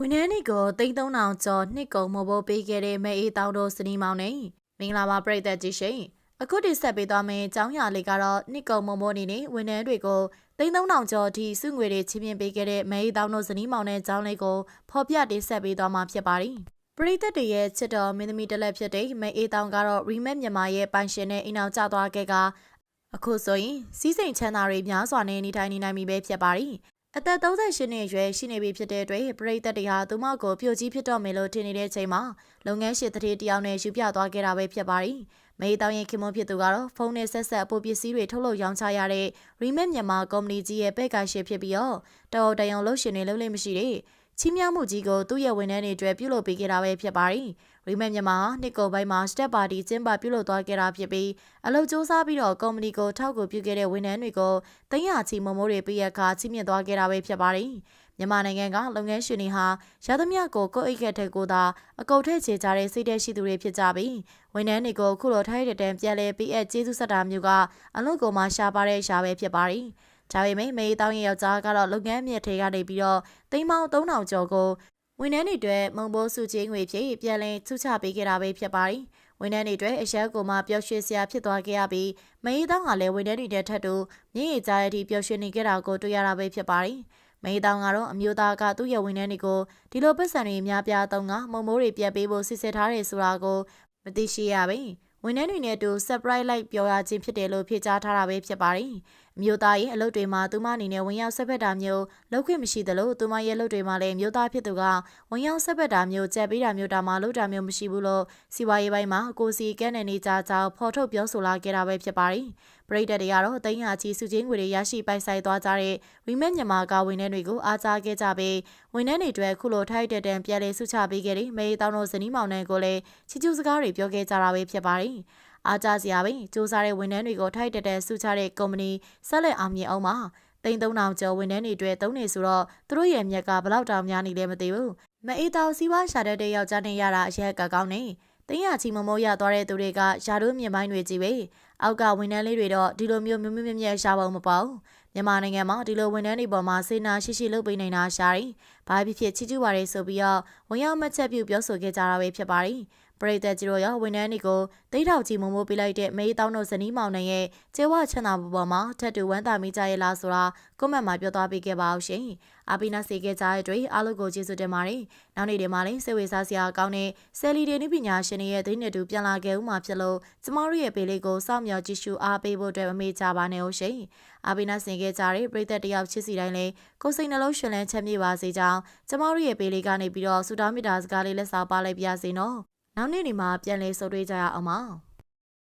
ဝန်ထမ်းတွေကိုသိန်း3000ကျော်နှစ်ကုန်မဖို့ပေးခဲ့တဲ့မဲအေးတောင်တို့စနီးမောင်နေမင်္ဂလာပါပရိသတ်ကြီးရှင်အခုတိဆက်ပေးသွားမယ့်အကြောင်းအရာလေးကတော့နှစ်ကုန်မမိုးနေနေဝန်ထမ်းတွေကိုသိန်း3000ကျော်အထိစုငွေတွေချင်းပြပေးခဲ့တဲ့မဲအေးတောင်တို့စနီးမောင်နဲ့အကြောင်းလေးကိုဖော်ပြတင်ဆက်ပေးသွားမှာဖြစ်ပါတယ်ပရိသတ်တွေရဲ့ချစ်တော်မင်းသမီးတစ်လက်ဖြစ်တဲ့မဲအေးတောင်ကတော့ remake မြန်မာရဲ့ပိုင်ရှင်နဲ့အိမ်အောင်ကျသွားခဲ့ကအခုဆိုရင်စီးစိမ်ချမ်းသာတွေများစွာနဲ့နေထိုင်နေနိုင်ပြီပဲဖြစ်ပါတယ် အသက်38နှစ်အရွယ်ရှိနေပြီဖြစ်တဲ့အတွက်ပရိသတ်တွေဟာသူမကိုပြိုကြီးဖြစ်တော့မယ်လို့ထင်နေတဲ့ချိန်မှာလုပ်ငန်းရှင်တစ်ထေတယောက်နဲ့ယူပြသွားခဲ့တာပဲဖြစ်ပါတယ်။မေးတောင်းရင်ခင်မွန်ဖြစ်သူကတော့ဖုန်းနဲ့ဆက်ဆက်အပိုပစ္စည်းတွေထုတ်လုပ်ရောင်းချရတဲ့ Remake မြန်မာကုမ္ပဏီကြီးရဲ့ပဲ့ကရှင်ဖြစ်ပြီးတော့တော်တရုံလို့ရှင်တွေလုံးလေးမရှိတဲ့ ချီးမြှောက်မှုကြီးကိုသူ့ရဲ့ဝန်ထမ်းတွေအတွက်ပြုလုပ်ပေးခဲ့တာပဲဖြစ်ပါတယ်။ရီမက်မြန်မာနှစ်ကုန်ပိုင်းမှာ step party ကျင်းပပြုလုပ်သွားခဲ့တာဖြစ်ပြီးအလုပ်စူးစမ်းပြီးတော့ကုမ္ပဏီကိုထောက်ကူပြုခဲ့တဲ့ဝန်ထမ်းတွေကိုသိန်းရချီမမိုးတွေပေးရခါချီးမြှင့်သွားခဲ့တာပဲဖြစ်ပါတယ်။မြန်မာနိုင်ငံကလုပ်ငန်းရှင်တွေဟာရသမျှကိုကိုယ့်အိတ်ခက်တဲ့ကိုသာအကုတ်ထည့်ချေကြတဲ့စိတ်သက်ရှိသူတွေဖြစ်ကြပြီးဝန်ထမ်းတွေကိုခုလိုထိုက်တဲ့တန်ပြန်လဲပေးအပ်ကျေးဇူးဆက်တာမျိုးကအလုပ်ကိုမှရှားပါတဲ့ရှားပဲဖြစ်ပါတယ်။ ဒါပေမဲ့မေးတောင်းရဲ့ယောက်ျားကတော့လုပ်ငန်းမြစ်ထဲကနေပြီးတော့သိန်းပေါင်း3000ကျော်ကိုဝန်ထမ်းတွေအတွက်မုံဘိုးစုချင်းငွေဖြင့်ပြန်လည်ထုချပေးခဲ့တာပဲဖြစ်ပါတယ်။ဝန်ထမ်းတွေအတွက်အရက်ကိုမှပျော်ရွှင်စရာဖြစ်သွားခဲ့ရပြီးမေးတောင်းကလည်းဝန်ထမ်းတွေတဲ့ထက်တူမြင့်ရကြတဲ့အထိပျော်ရွှင်နေခဲ့တာကိုတွေ့ရတာပဲဖြစ်ပါတယ်။မေးတောင်းကတော့အမျိုးသားကသူ့ရဲ့ဝန်ထမ်းတွေကိုဒီလိုပတ်စံတွေများပြားသုံးကမုံမိုးတွေပြန်ပေးဖို့စစ်စစ်ထားတယ်ဆိုတာကိုမသိရှိရပါဘူး။ ဝန်ထမ်းတွေနဲ့အတူ surprise လိုက်ပြောရခြင်းဖြစ်တယ်လို့ဖြေကြားထားတာပဲဖြစ်ပါတယ်။မြို့သားရဲ့အလုပ်တွေမှာသူမအနေနဲ့ဝင်ရောက်ဆက်ဖက်တာမျိုးလုပ်ခွင့်မရှိသလိုသူမရဲ့လုပ်တွေမှာလည်းမြို့သားဖြစ်သူကဝင်ရောက်ဆက်ဖက်တာမျိုးကြက်ပေးတာမျိုးတာမှလုပ်တာမျိုးမရှိဘူးလို့စီဝါရေးပိုင်းမှာကိုစီကန်းနေနေကြကြောင်းဖော်ထုတ်ပြောဆိုလာခဲ့တာပဲဖြစ်ပါတယ်။ ပရိသတ်တွေကတော့တိန်းဟာချီစုချင်းငွေတွေရရှိပိုင်ဆိုင်သွားကြတဲ့ရီမက်မြန်မာကဝန်ထမ်းတွေကိုအားကြားခဲ့ကြပြီးဝန်ထမ်းတွေအတွက်ခုလိုထိုက်တဲ့တန်ပြန်လည်ဆုချပေးခဲ့တဲ့မေတောင်တို့ဇနီးမောင်နှံကိုလည်းချီကျူးစကားတွေပြောခဲ့ကြတာပဲဖြစ်ပါတယ်။အားကြစရာပဲစူးစမ်းတဲ့ဝန်ထမ်းတွေကိုထိုက်တက်တဲ့စုချတဲ့ကုမ္ပဏီဆက်လက်အောင်မြင်အောင်ပါတိန်3000ကျော်ဝန်ထမ်းတွေအတွက်သုံးနေဆိုတော့သူတို့ရဲ့မြက်ကဘလောက်တောင်များနေလဲမသိဘူးမအေးတောင်စီးပွားရှာတဲ့တဲ့ယောက်ျားနဲ့ရတာအရက်ကကောင်းနေ တင်းရချီမမိုးရသွားတဲ့သူတွေကယာတို့မြင်ပိုင်းတွေကြီးပဲအောက်ကဝန်ထမ်းလေးတွေတော့ဒီလိုမျိုးမြမြမြမြရှားပုံမပေါ့မြန်မာနိုင်ငံမှာဒီလိုဝန်ထမ်းတွေပေါ်မှာစေနာရှိရှိလုပ်ပေးနေတာရှားတယ်ဘာဖြစ်ဖြစ်ချီကျူးပါလေဆိုပြီးတော့ဝန်ရောက်မှတ်ချက်ပြုပြောဆိုခဲ့ကြတာပဲဖြစ်ပါတယ် ပရိသတ်ကြီးတို့ရောဝန်ထမ်းတွေကိုတိတ်ထောက်ကြီးမုံမိုးပေးလိုက်တဲ့မေးတောင်းတို့ဇနီးမောင်နှံရဲ့ကျေဝချမ်းသာမှုပေါ်မှာထပ်တူဝမ်းသာမိကြရဲ့လားဆိုတာကွန်မန့်မှာပြောသွားပေးခဲ့ပါအောင်ရှင်။အာပီနာစေခဲ့ကြတဲ့အတွက်အားလုံးကိုကျေးဇူးတင်ပါတယ်။နောက်နေ့တွေမှာလည်းစိတ်ဝင်စားစရာကောင်းတဲ့ဆယ်လီဒေနိပညာရှင်တွေရဲ့သတင်းတွေတူပြန်လာခဲ့ဦးမှာဖြစ်လို့ကျမတို့ရဲ့ပေလေးကိုစောင့်မျှော်ကြည့်ရှုအားပေးဖို့အတွက်မမေ့ကြပါနဲ့ဦးရှင်။အာပီနာဆင်ခဲ့ကြတဲ့ပရိသတ်တယောက်ချစ်စီတိုင်းလည်းကိုယ်စိတ်နှလုံးရှင်လန်းချမ်းမြေ့ပါစေကြောင်းကျမတို့ရဲ့ပေလေးကနေပြီးတော့ဆုတောင်းမေတ္တာစကားလေးလက်ဆောင်ပါလိုက်ပါစေနော်။ နောက်နေ့ဒီမှာပြန်လည်ဆုံတွေ့ကြရအောင်ပါ။